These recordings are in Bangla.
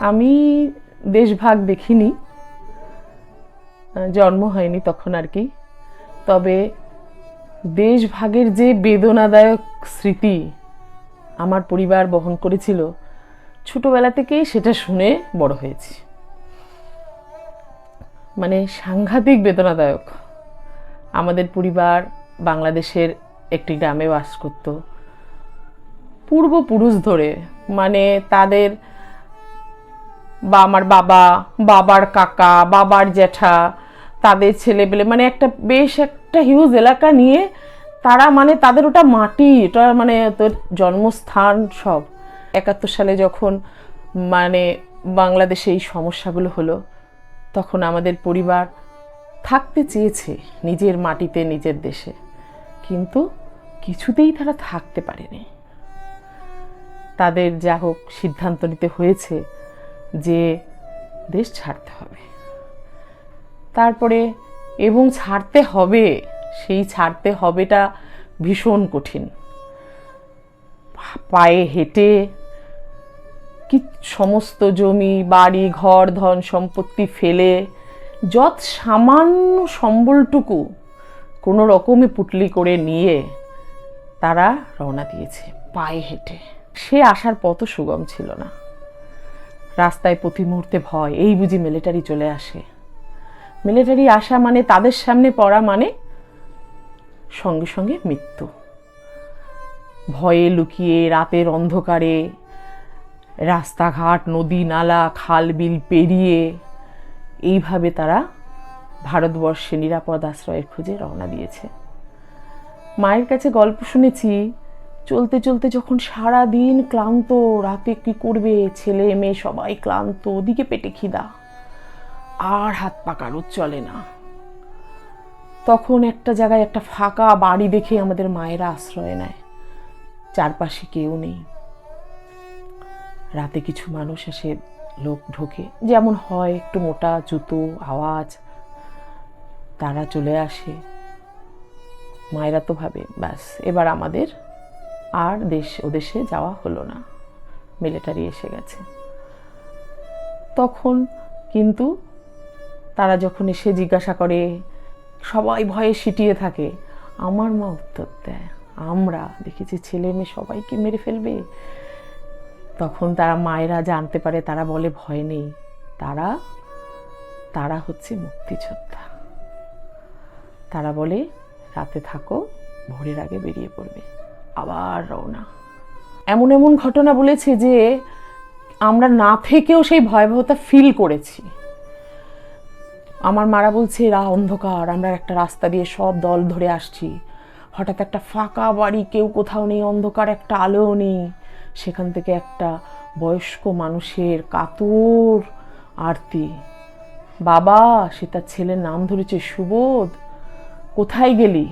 আমি দেশভাগ দেখিনি। জন্ম হয়নি তখন আর কি। তবে দেশভাগের যে বেদনাদায়ক স্মৃতি আমার পরিবার বহন করেছিল, ছোটোবেলা থেকেই সেটা শুনে বড় হয়েছি। মানে সাংঘাতিক বেদনাদায়ক। আমাদের পরিবার বাংলাদেশের একটি গ্রামে বাস করত। পূর্বপুরুষ ধরে মানে তাদের বা আমার বাবা, বাবার কাকা, বাবার জ্যাঠা, তাদের ছেলেপেলে মানে একটা বেশ একটা হিউজ এলাকা নিয়ে তারা মানে তাদের ওটা মাটি ওটা মানে তোর জন্মস্থান সব। একাত্তর সালে যখন মানে বাংলাদেশে এই সমস্যাগুলো হলো, তখন আমাদের পরিবার থাকতে চেয়েছে নিজের মাটিতে, নিজের দেশে। কিন্তু কিছুতেই তারা থাকতে পারেনি। তাদের যা হোক সিদ্ধান্ত নিতে হয়েছে যে দেশ ছাড়তে হবে। তারপরে এবং ছাড়তে হবে, সেই ছাড়তে হবেটা ভীষণ কঠিন। পায়ে হেঁটে কি সমস্ত জমি, বাড়ি, ঘর, ধন সম্পত্তি ফেলে যত সামান্য সম্বলটুকু কোনো রকমে পুটলি করে নিয়ে তারা রওনা দিয়েছে পায়ে হেঁটে। সে আসার পথ সুগম ছিল না। রাস্তায় প্রতি মুহূর্তে ভয়, এই বুঝি মিলিটারি চলে আসে। মিলিটারি আসা মানে তাদের সামনে পড়া মানে সঙ্গে সঙ্গে মৃত্যু। ভয়ে লুকিয়ে রাতের অন্ধকারে রাস্তাঘাট, নদী, নালা, খাল, বিল পেরিয়ে এইভাবে তারা ভারতবর্ষে নিরাপদ আশ্রয়ের খুঁজে রওনা দিয়েছে। মায়ের কাছে গল্প শুনেছি চলতে চলতে যখন সারা দিন ক্লান্ত, রাতে কি করবে ছেলে, মেয়ে, সবাই ক্লান্ত, ওদিকে পেটে খিদা। আর হাত পা কারোর চলে না। তখন একটা জায়গায় একটা ফাঁকা বাড়ি দেখে আমাদের মায়েরা আশ্রয় নেয়। চারপাশে কেউ নেই। রাতে কিছু মানুষ এসে লোক ঢোকে। যেমন হয়, একটু মোটা জুতো, আওয়াজ। তারা চলে আসে। মায়েরা তো ভাবে, ব্যাস, এবার আমাদের আর দেশ ওদেশে যাওয়া হলো না। মিলিটারি এসে গেছে। তখন কিন্তু তারা যখন এসে জিজ্ঞাসা করে, সবাই ভয়ে সিটিয়ে থাকে, আমার মা উত্তর দেয়, আমরা দেখেছি ছেলে মেয়ে সবাইকে মেরে ফেলবে। তখন তারা মায়েরা জানতে পারে, তারা বলে, ভয় নেই, তারা তারা হচ্ছে মুক্তিযোদ্ধা। তারা বলে, রাতে থাকো, ভোরের আগে বেরিয়ে পড়বে। আবার রওনা। এমন এমন ঘটনা বলেছে যে আমরা না থেকেও সেই ভয়াবহতা ফিল করেছি। আমার মারা বলছে রা অন্ধকার, আমরা একটা রাস্তা দিয়ে সব দল ধরে আসছি। হঠাৎ একটা ফাঁকা বাড়ি, কেউ কোথাও নেই, অন্ধকার একটা আলোও নেই। সেখান থেকে একটা বয়স্ক মানুষের কাতর আরতি। বাবা, সে তার ছেলের নাম ধরেছে সুবোধ। কোথায় গেলি?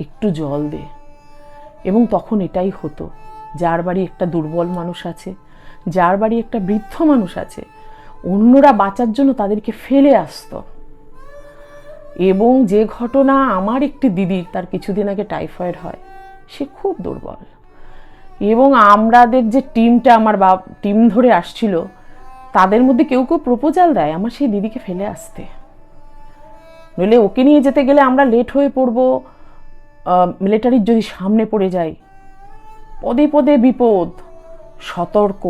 একটু জল দে। এবং তখন এটাই হতো, যার বাড়ি একটা দুর্বল মানুষ আছে, যার বাড়ি একটা বৃদ্ধ মানুষ আছে, অন্যরা বাঁচার জন্য তাদেরকে ফেলে আসতো। এবং যে ঘটনা আমার একটি দিদির, তার কিছুদিন আগে টাইফয়েড হয়, সে খুব দুর্বল। এবং আমরাদের যে টিমটা আমার বাপ, টিম ধরে আসছিল, তাদের মধ্যে কেউ কেউ প্রপোজাল দেয় আমার সেই দিদিকে ফেলে আসতে। নইলে ওকে নিয়ে যেতে গেলে আমরা লেট হয়ে পড়ব মিলিটারির যদি সামনে পড়ে যায়, পদে পদে বিপদ, সতর্ক,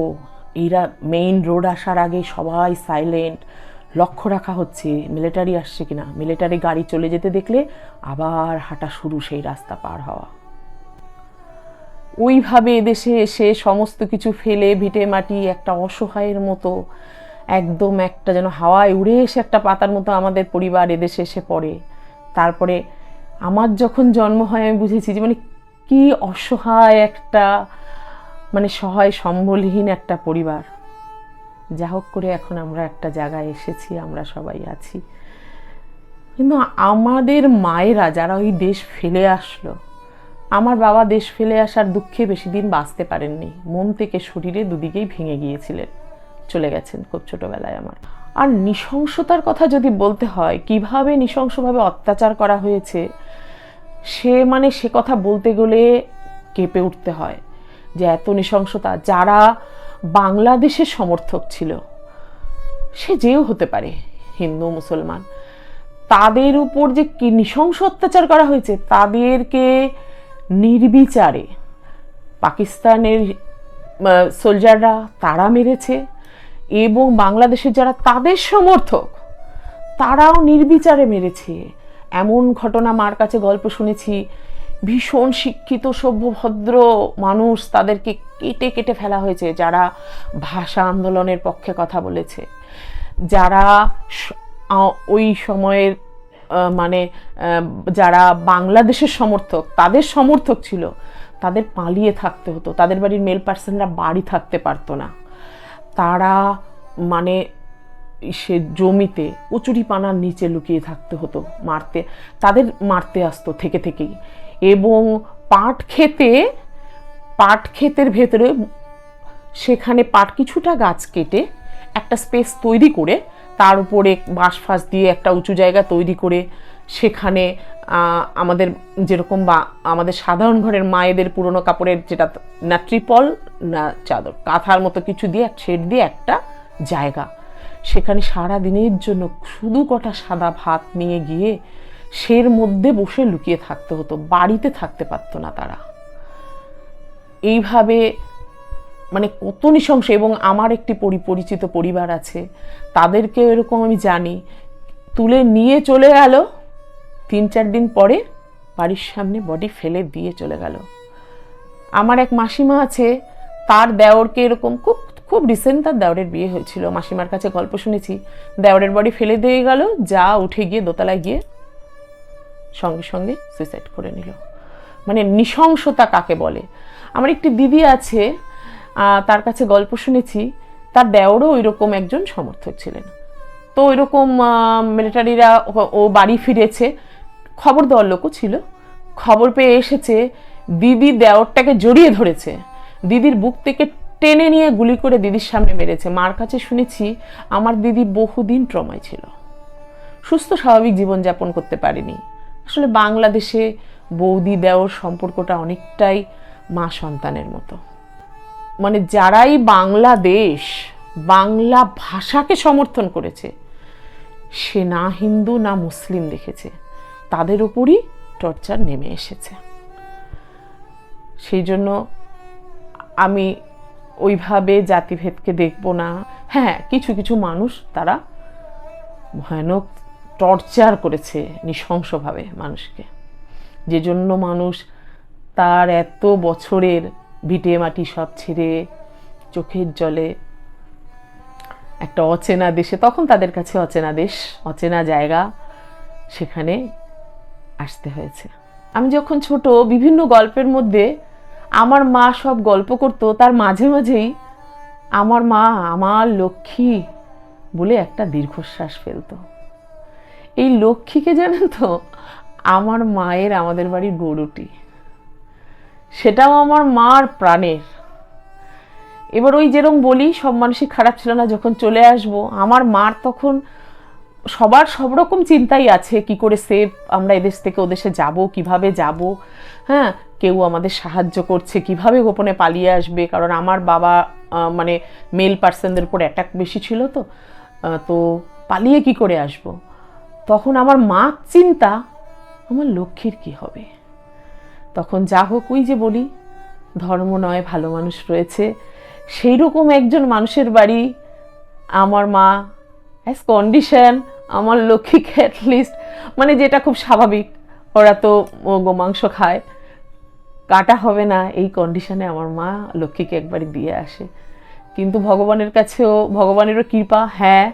এরা মেইন রোড আসার আগে সবাই সাইলেন্ট লক্ষ্য রাখা হচ্ছে মিলিটারি আসছে কিনা। মিলিটারি গাড়ি চলে যেতে দেখলে আবার হাঁটা শুরু সেই রাস্তা পার হওয়া। ওইভাবে এদেশে এসে সমস্ত কিছু ফেলে ভিটে মাটি একটা অসহায়ের মতো, একদম একটা যেন হাওয়ায় উড়ে এসে একটা পাতার মতো আমাদের পরিবার এদেশে এসে পড়ে। তারপরে আমার যখন জন্ম হয়, আমি বুঝেছি যে মানে কি অসহায় একটা মানে সহায় সম্বলহীন একটা পরিবার। যা হোক করে এখন আমরা একটা জায়গায় এসেছি, আমরা সবাই আছি। কিন্তু আমাদের মায়েরা যারা ওই দেশ ফেলে আসলো, আমার বাবা দেশ ফেলে আসার দুঃখে বেশি দিন বাঁচতে পারেননি। মন থেকে শরীরে দুদিকেই ভেঙে গিয়েছিলেন। চলে গেছেন খুব ছোটোবেলায় আমার। আর নৃশংসতার কথা যদি বলতে হয়, কীভাবে নৃশংসভাবে অত্যাচার করা হয়েছে সে মানে সে কথা বলতে গেলে কেঁপে উঠতে হয় যে এত নৃশংসতা, যারা বাংলাদেশের সমর্থক ছিল, সে যেও হতে পারে হিন্দু, মুসলমান। তাদের উপর যে কি নৃশংস অত্যাচার করা হয়েছে, তাদেরকে নির্বিচারে পাকিস্তানের সোলজাররা তারা মেরেছে এবং বাংলাদেশের যারা তাদের সমর্থক, তারাও নির্বিচারে মেরেছে। এমন ঘটনা মার কাছে গল্প শুনেছি। ভীষণ শিক্ষিত, সভ্য, ভদ্র মানুষ তাদেরকে কেটে কেটে ফেলা হয়েছে, যারা ভাষা আন্দোলনের পক্ষে কথা বলেছে। যারা ওই সময়ের মানে যারা বাংলাদেশের সমর্থক, তাদের সমর্থক ছিল, তাদের পালিয়ে থাকতে হতো। তাদের বাড়ির মেল পার্সনরা বাড়ি থাকতে পারতো না। তারা মানে সে জমিতে কচুরি পানার নিচে লুকিয়ে থাকতে হতো, মারতে। তাদের মারতে আসতো থেকে থেকেই। এবং পাট খেতে, পাট ক্ষেতের ভেতরে সেখানে পাট কিছুটা গাছ কেটে একটা স্পেস তৈরি করে, তার উপরে বাঁশ ফাঁস দিয়ে একটা উঁচু জায়গা তৈরি করে সেখানে আমাদের যেরকম বা আমাদের সাধারণ ঘরের মায়েদের পুরনো কাপড়ের যেটা না ট্রিপল না চাদর, কাঁথার মতো কিছু দিয়ে ছেড় দিয়ে একটা জায়গা সেখানে সারা দিনের জন্য শুধু কটা সাদা ভাত নিয়ে গিয়ে সের মধ্যে বসে লুকিয়ে থাকতে হতো, বাড়িতে থাকতে পারতো না তারা। এইভাবে মানে কত নৃশংস, এবং আমার একটি পরি- পরিচিত পরিবার আছে, তাদেরকেও এরকম আমি জানি, তুলে নিয়ে চলে গেল, তিন চার দিন পরে বাড়ির সামনে বডি ফেলে দিয়ে চলে গেল। আমার এক মাসিমা আছে, তার দেওরকে এরকম খুব খুব রিসেন্ট তার দেওরের বিয়ে হয়েছিল। মাসিমার কাছে গল্প শুনেছি, দেওরের বডি ফেলে দিয়ে গেল, যা উঠে গিয়ে দোতলায় গিয়ে সঙ্গে সঙ্গে সুইসাইড করে নিল। মানে নৃশংসতা কাকে বলে? আমার একটি দিদি আছে তার কাছে গল্প শুনেছি, তার দেওরও ওই রকম একজন সমর্থক ছিলেন। তো ওই রকম মিলিটারিরা ও বাড়ি ফিরেছে, খবর দেওয়ার লোকও ছিল। খবর পেয়ে এসেছে, দিদি দেওরটাকে জড়িয়ে ধরেছে। দিদির বুক থেকে টেনে নিয়ে গুলি করে দিদির সামনে মেরেছে। মার কাছে শুনেছি আমার দিদি বহুদিন ট্রমায় ছিল। সুস্থ, স্বাভাবিক জীবনযাপন করতে পারেনি। আসলে বাংলাদেশে বৌদি দেওর সম্পর্কটা অনেকটাই মা সন্তানের মতো। মানে যারাই বাংলাদেশ, বাংলা ভাষাকে সমর্থন করেছে, সে না হিন্দু, না মুসলিম দেখেছে। তাদের উপরই টর্চার নেমে এসেছে। সেই জন্য আমি ওইভাবে জাতিভেদকে দেখব না। হ্যাঁ কিছু কিছু মানুষ তারা ভয়ানক টর্চার করেছে নৃশংসভাবে মানুষকে। যে জন্য মানুষ তার এত বছরের ভিটে মাটি সব ছেড়ে চোখের জলে একটা অচেনা দেশে, তখন তাদের কাছে অচেনা দেশ, অচেনা জায়গা সেখানে আসতে হয়েছে। আমি যখন ছোট, বিভিন্ন গল্পের মধ্যে আমার মা সব গল্প করতো, তার মাঝে মাঝেই আমার মা আমার লক্ষ্মী বলে একটা দীর্ঘশ্বাস ফেলতো। এই লক্ষ্মীকে জানেন তো? আমার মায়ের আমাদের বাড়ির গরুটি। সেটাও আমার মার প্রাণের। এবার ওই যেরকম বলি, সব মানুষই খারাপ ছিল না, যখন চলে আসব, আমার মার তখন সবার সব রকম চিন্তাই আছে, কি করে সেফ আমরা এদেশ থেকে ওদেশে যাব, কীভাবে যাব হ্যাঁ? কেউ আমাদের সাহায্য করছে, কীভাবে গোপনে পালিয়ে আসবে? কারণ আমার বাবা মানে মেল পার্সনদের উপর অ্যাটাক বেশি ছিল তো। তো পালিয়ে কি করে আসব? তখন আমার মা চিন্তা, আমার লক্ষ্মীর কি হবে? তখন যা হোক, ওই যে বলি, ধর্ম নয়, ভালো মানুষ রয়েছে। সেই রকম একজন মানুষের বাড়ি, আমার মা অ্যাজ কন্ডিশন আমার লক্ষ্মীকে অ্যাটলিস্ট মানে যেটা খুব স্বাভাবিক, ওরা তো গোমাংস খায়। কাটা হবে না, এই কন্ডিশনে আমার মা লক্ষ্মীকে একবারই দিয়ে আসে। কিন্তু ভগবানের কাছেও, ভগবানেরও কৃপা হ্যাঁ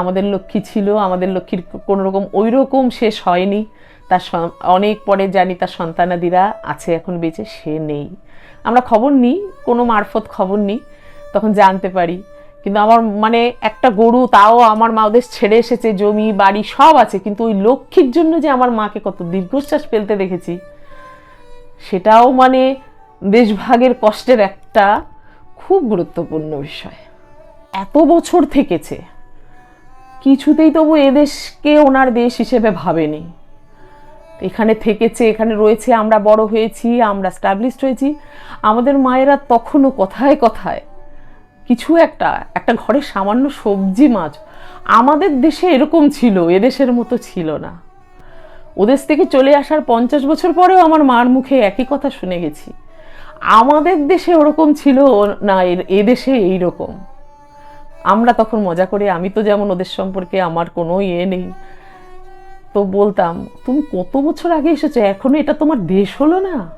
আমাদের লক্ষ্মী ছিল, আমাদের লক্ষ্মীর কোনো রকম ওই রকম শেষ হয়নি। তার অনেক পরে জানি তার সন্তানাদিরা আছে এখন বেঁচে, সে নেই। আমরা খবর নিই, কোনো মারফত খবর নিই, তখন জানতে পারি। কিন্তু আমার মানে একটা গরু, তাও আমার মা ওদের ছেড়ে এসেছে, জমি, বাড়ি সব আছে, কিন্তু ওই লক্ষ্মীর জন্য যে আমার মাকে কত দীর্ঘশ্বাস ফেলতে দেখেছি সেটাও মানে দেশভাগের কষ্টের একটা খুব গুরুত্বপূর্ণ বিষয়। এত বছর থেকেছে, কিছুতেই তবু এদেশকে ওনার দেশ হিসেবে ভাবেনি। এখানে থেকেছে, এখানে রয়েছে, আমরা বড় হয়েছি, আমরা স্টাবলিশড হয়েছি। আমাদের মায়েরা তখনও কথায় কথায় কিছু একটা একটা ঘরে সামান্য সবজি মাছ, আমাদের দেশে এরকম ছিল এদেশের মতো ছিল না। ওদেশ থেকে চলে আসার পঞ্চাশ বছর পরেও আমার মার মুখে একই কথা শুনে গেছি। আমাদের দেশে ওরকম ছিল না, এ- এদেশে এইরকম আমরা তখন মজা করে, আমি তো যেমন ওদের সম্পর্কে আমার কোনো ইয়ে নেই, তো বলতাম, তুমি কত বছর আগে এসেছ, এখনও এটা তোমার দেশ হলো না?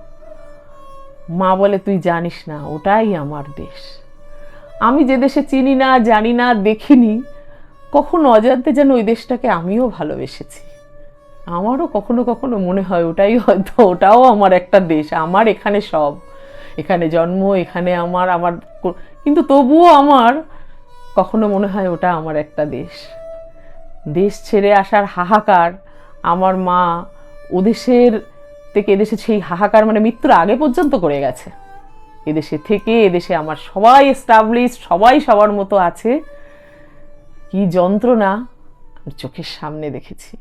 মা বলে, তুই জানিস না, ওটাই আমার দেশ। আমি যে দেশে চিনি না, জানি না, দেখিনি, কখন অজান্তে যেন ওই দেশটাকে আমিও ভালোবেসেছি। আমারও কখনো কখনো মনে হয় ওটাই হয়তো, ওটাও আমার একটা দেশ, আমার এখানে সব। এখানে জন্ম, এখানে আমার আমার কিন্তু তবুও আমার কখনো মনে হয় ওটা আমার একটা দেশ। দেশ ছেড়ে আসার হাহাকার আমার মা ওদেশের থেকে, এদেশে সেই হাহাকার মানে মৃত্যুর আগে পর্যন্ত করে গেছে। এদেশে থেকে, এদেশে আমার সবাই এস্টাবলিশ সবাই সবার মতো আছে। কি যন্ত্রণা চোখের সামনে দেখেছি।